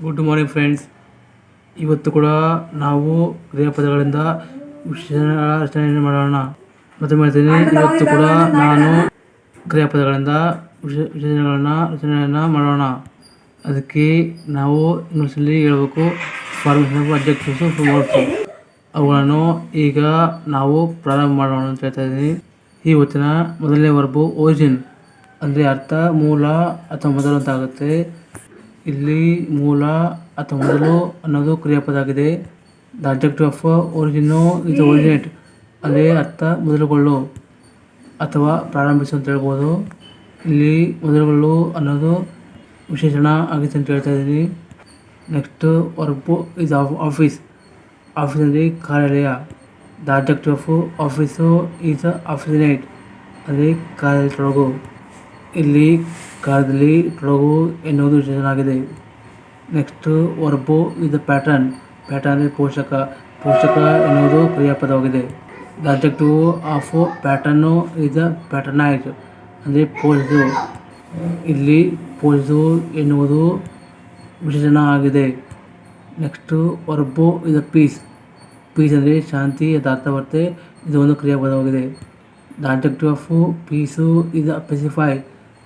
Good morning friends ಇವತ್ತು ಕೂಡ ನಾವು ಕ್ರಿಯಾಪದಗಳಿಂದ ವಿಶೇಷಗಳ ರಚನೆಯನ್ನು ಮಾಡೋಣ. ಮತ್ತೆ ಮಾಡ್ತೀನಿ ಇವತ್ತು ಕೂಡ ನಾನು ಕ್ರಿಯಾಪದಗಳಿಂದ ವಿಶೇಷಗಳನ್ನು ವಿಶೇಷಣಗಳನ್ನ ರಚನೆಯನ್ನು ಮಾಡೋಣ. ಅದಕ್ಕೆ ನಾವು ಇಂಗ್ಲೀಷಲ್ಲಿ ಹೇಳ್ಬೇಕು. ಫಾರ್ಮೇಷನ್ ಅಬ್ಜೆಕ್ಟಿವ್ಸು ಅವುಗಳನ್ನು ಈಗ ನಾವು ಪ್ರಾರಂಭ ಮಾಡೋಣ ಅಂತ ಹೇಳ್ತಾ ಇದ್ದೀನಿ. ಇವತ್ತಿನ ಮೊದಲನೇ ವರ್ಬು ಓಜಿನ್ ಅಂದರೆ ಅರ್ಥ ಮೂಲ ಅಥವಾ ಮೊದಲು ಅಂತ ಆಗುತ್ತೆ. ಇಲ್ಲಿ ಮೂಲ ಅಥವಾ ಮೊದಲು ಅನ್ನೋದು ಕ್ರಿಯಾಪದ ಆಗಿದೆ ದ ಅಬ್ಜೆಕ್ಟಿವ್ ಆಫ್ ಒರಿಜಿನ್ನು ಇದು ಒರಿಜಿನೇಟ್ ಅದೇ ಅರ್ಥ ಮೊದಲುಗೊಳ್ಳು ಅಥವಾ ಪ್ರಾರಂಭಿಸು ಅಂತ ಹೇಳ್ಬೋದು. ಇಲ್ಲಿ ಮೊದಲುಗೊಳ್ಳು ಅನ್ನೋದು ವಿಶೇಷಣ ಆಗಿದೆ ಅಂತ ಹೇಳ್ತಾ ಇದ್ದೀನಿ. ನೆಕ್ಸ್ಟ್ ವರ್ಬು ಇದು ಆಫ್ ಆಫೀಸ್ ಆಫೀಸಲ್ಲಿ ಕಾರ್ಯಾಲಯ. The objective of office is officiate ಅದೇ ಕಾರ್ಯಾಲಯ ತೊಡಗು ಇಲ್ಲಿ ಕಾರ್ಯದಲ್ಲಿ ಪ್ರಭು ಎನ್ನುವುದು ವಿಶೇಷನಾಗಿದೆ ನೆಕ್ಸ್ಟ್ ವರ್ಬು ಇದು ಪ್ಯಾಟರ್ನ್ ಪ್ಯಾಟರ್ನ್ ಪೋಷಕ. ಪೋಷಕ ಎನ್ನುವುದು ಕ್ರಿಯಾಪದವಾಗಿದೆ. ದ ಅಬ್ಜೆಕ್ಟಿವ್ ಆಫ್ ಪ್ಯಾಟರ್ನು ಇದು ಪ್ಯಾಟರ್ನೈಸ್ ಅಂದರೆ ಪೋಷಿಸು. ಇಲ್ಲಿ ಪೋಷಿಸು ಎನ್ನುವುದು ವಿಶೇಷಣ ಆಗಿದೆ ನೆಕ್ಸ್ಟು ವರ್ಬು ಇದು ಪೀಸ್ ಪೀಸ್ ಅಂದರೆ ಶಾಂತಿ ಬರುತ್ತೆ ಇದು ಒಂದು ಕ್ರಿಯಾಪದವಾಗಿದೆ. ದ ಅಬ್ಜೆಕ್ಟಿವ್ ಆಫ್ ಪೀಸು ಇದು ಪೆಸಿಫೈ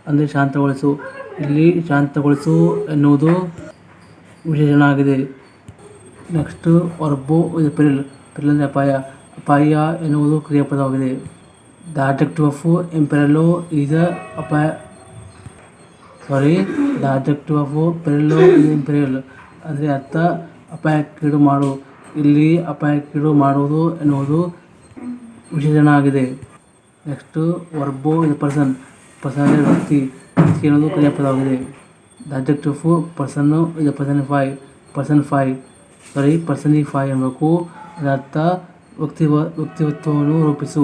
ಅಂದರೆ ಶಾಂತಗೊಳಿಸು. ಇಲ್ಲಿ ಶಾಂತಗೊಳಿಸು ಎನ್ನುವುದು ವಿಶೇಷಣ ಆಗಿದೆ ನೆಕ್ಸ್ಟು ವರ್ಬು ಇದು ಪಿರಿಲ್ ಪಿರಿಲ್ ಅಂದರೆ ಅಪಾಯ ಅಪಾಯ ಎನ್ನುವುದು ಕ್ರಿಯಾಪದವಾಗಿದೆ. ದ ಆಬ್ಜೆಕ್ಟಿವ್ ಆಫ್ ಎಂಪೆರಲ್ಲು ಈಸ್ ಅಪಾಯ, sorry, the objective of peril imperil ಅಂದರೆ ಅರ್ಥ ಅಪಾಯಕ್ಕೀಡು ಮಾಡು. ಇಲ್ಲಿ ಅಪಾಯಕ್ಕೀಡು ಮಾಡುವುದು ಎನ್ನುವುದು ವಿಶೇಷಣ ಆಗಿದೆ ನೆಕ್ಸ್ಟು ವರ್ಬು ಇದು ಪರ್ಸನ್ ಪರ್ಸನ್ ವ್ಯಕ್ತಿ ವ್ಯಕ್ತಿ ಅನ್ನೋದು ಕ್ರಿಯಾಪದವಾಗಿದೆ ದ ಅಬ್ಜೆಕ್ಟಿವ್ ಫು ಪರ್ಸನ್ನು ಇದು personify personify sorry ಫೈ ಅನ್ನಬೇಕು ಅದರ ಅರ್ಥ ವ್ಯಕ್ತಿವ, ವ್ಯಕ್ತಿತ್ವವನ್ನು ರೂಪಿಸು.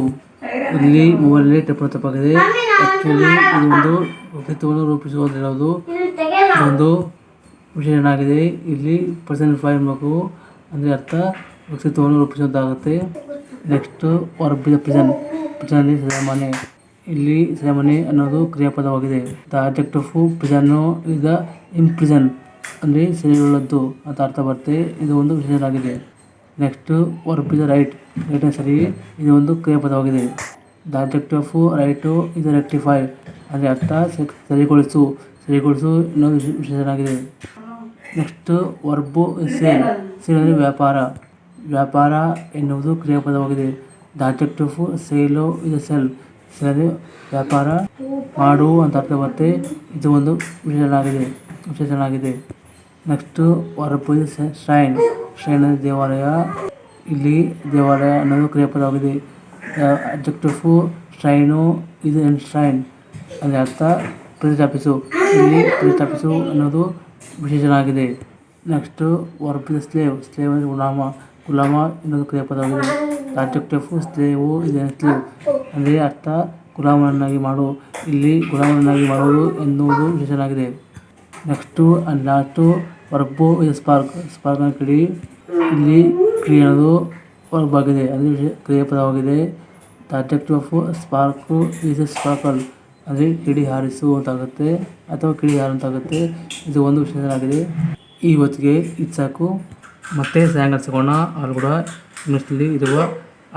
ಇಲ್ಲಿ ಮೊಬೈಲಲ್ಲಿ ಟೆಪ್ಪ ತಪ್ಪಾಗಿದೆ. ಆ್ಯಕ್ಚುಲಿ ಇದು ಒಂದು ವ್ಯಕ್ತಿತ್ವವನ್ನು ರೂಪಿಸು ಹೇಳೋದು ಒಂದು ವಿಷಯ ಏನಾಗಿದೆ. ಇಲ್ಲಿ ಪರ್ಸನ್ ಫೈ ಅನ್ನಬೇಕು ಅಂದರೆ ಅರ್ಥ ವ್ಯಕ್ತಿತ್ವವನ್ನು ರೂಪಿಸೋದಾಗುತ್ತೆ ನೆಕ್ಸ್ಟು ವರ್ಬ್ ಪ್ರಿಸನ್ ಪ್ರಿಸನ್ ಸೆರೆಮನೆ ಇಲ್ಲಿ ಸೆರೆಮನಿ ಅನ್ನೋದು ಕ್ರಿಯಾಪದವಾಗಿದೆ. ದ ಆಬ್ಜೆಕ್ಟ್ ಆಫ್ ಪ್ರಿಸನ್ನು ಇದ ಇಂಪ್ರಿಸನ್ ಅಂದ್ರೆ ಸೆರೆಯುಳ್ಳದ್ದು, ಅಂತ ಅರ್ಥ ಬರುತ್ತೆ. ಇದು ಒಂದು ವಿಶೇಷ ಆಗಿದೆ next verb the right right ಸರಿ, ಇದು ಒಂದು ಕ್ರಿಯಾಪದವಾಗಿದೆ. ದ ಆಬ್ಜೆಕ್ಟ್ ಆಫ್ ರೈಟು ಇದು ರೆಕ್ಟಿಫೈ ಅಂದರೆ ಅರ್ಥ ಸರಿಗೊಳಿಸು. ಸರಿಗೊಳಿಸು ಇನ್ನೊಂದು ವಿಶೇಷನಾಗಿದೆ ನೆಕ್ಸ್ಟ್ ವರ್ಬು ಸೇಲ್ ಸೇಲ್ ಅಂದರೆ ವ್ಯಾಪಾರ. ವ್ಯಾಪಾರ ಎನ್ನುವುದು ಕ್ರಿಯಾಪದವಾಗಿದೆ. ದ ಆಬ್ಜೆಕ್ಟಿವ್ ಸೇಲು ಇದು ಸೆಲ್ ಅಂದರೆ ವ್ಯಾಪಾರ ಮಾಡು ಅಂತ ಅರ್ಥ ಬರುತ್ತೆ. ಇದು ಒಂದು ವಿಶೇಷವಾಗಿದೆ ವಿಶೇಷವಾಗಿದೆ ನೆಕ್ಸ್ಟ್ ಇದು ಶ್ರೈನ್. ಶ್ರೈನ್ ದೇವಾಲಯ. ಇಲ್ಲಿ ದೇವಾಲಯ ಅನ್ನೋದು ಕ್ರಿಯಾಪದವಾಗಿದೆ. ಅಬ್ಜೆಕ್ಟಿವ್ ಶ್ರೈನು, ಇದು ಶ್ರೈನ್. ಅಲ್ಲಿ ಅರ್ಥ, ಪ್ರತಿಷ್ಠಾಪಿಸು. ಇಲ್ಲಿ ಪ್ರತಿಷ್ಠಾಪಿಸು ಅನ್ನೋದು ವಿಶೇಷವಾಗಿದೆ ನೆಕ್ಸ್ಟು ವರ್ಬ್ ಸ್ಲೇವ್. ಸ್ಲೇವ್ ಅಂದರೆ ಗುಲಾಮ. ಗುಲಾಮ ಇನ್ನೊಂದು ಕ್ರಿಯಾಪದವಾಗಿದೆ. ಆಬ್ಜೆಕ್ಟಿವ್ ಸ್ಲೇವು, ಇದೆ ಸ್ಲೇವ್. ಅಂದರೆ ಅರ್ಥ ಗುಲಾಮನನ್ನಾಗಿ ಮಾಡು. ಇಲ್ಲಿ ಗುಲಾಮನನ್ನಾಗಿ ಮಾಡುವುದು ಎನ್ನುವುದು ವಿಶೇಷನಾಗಿದೆ ನೆಕ್ಸ್ಟು ಲಾಸ್ಟು ವರ್ಬು ಸ್ಪಾರ್ಕ್ ಸ್ಪಾರ್ಕ್ನ ಕಿಡಿ ಇಲ್ಲಿ ಕ್ರಿಯೆ ಅನ್ನೋದು ವರ್ಬ್ ಆಗಿದೆ ಅಂದರೆ ಕ್ರಿಯಾಪದವಾಗಿದೆ. The objective of spark is a sparkle ಅಂದರೆ ಕಿಡಿ ಹಾರಿಸು ಅಂತಾಗುತ್ತೆ ಅಥವಾ ಕಿಡಿ ಹಾರು ಅಂತಾಗುತ್ತೆ ಇದು ಒಂದು ವಿಶೇಷನಾಗಿದೆ ಈ ಹೊತ್ತಿಗೆ ಇದು ಸಾಕು. ಮತ್ತೆ ಸಾಯಂಕಾಲ ಸಿಗೋಣ. ಅಲ್ಲಿ ಕೂಡ ಇಂಗ್ಲೀಷಲ್ಲಿ ಇರುವ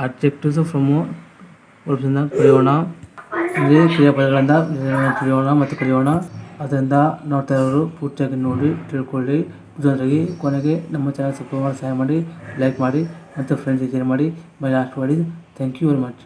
ಆಬ್ಜೆಕ್ಟಿವ್ಸ್ ಫ್ರಮ್ ವರ್ಬ್ಸಿಂದ ಕಲಿಯೋಣ ಅಂದರೆ ಕ್ರಿಯಾಪದಗಳಿಂದ ತಿಳಿಯೋಣ ಮತ್ತು ಕಲಿಯೋಣ ಅದರಿಂದ ನೋಡ್ತಾ ಇರೋರು ಪೂರ್ತಿಯಾಗಿ ನೋಡಿ, ತಿಳ್ಕೊಳ್ಳಿ. ಜೊತೆಗೆ ಕೊನೆಗೆ ನಮ್ಮ ಚಾನಲ್ ಸಬ್ಸ್ಕ್ರೈಬ್ ಮಾಡಿ ಸಹಾಯ ಮಾಡಿ ಲೈಕ್ ಮಾಡಿ ಮತ್ತು ಫ್ರೆಂಡ್ಸ್ ಶೇರ್ ಮಾಡಿ ಬೈ ಲಾಸ್ಟ್ ಮಾಡಿ ಥ್ಯಾಂಕ್ ಯು ವೆರಿ ಮಚ್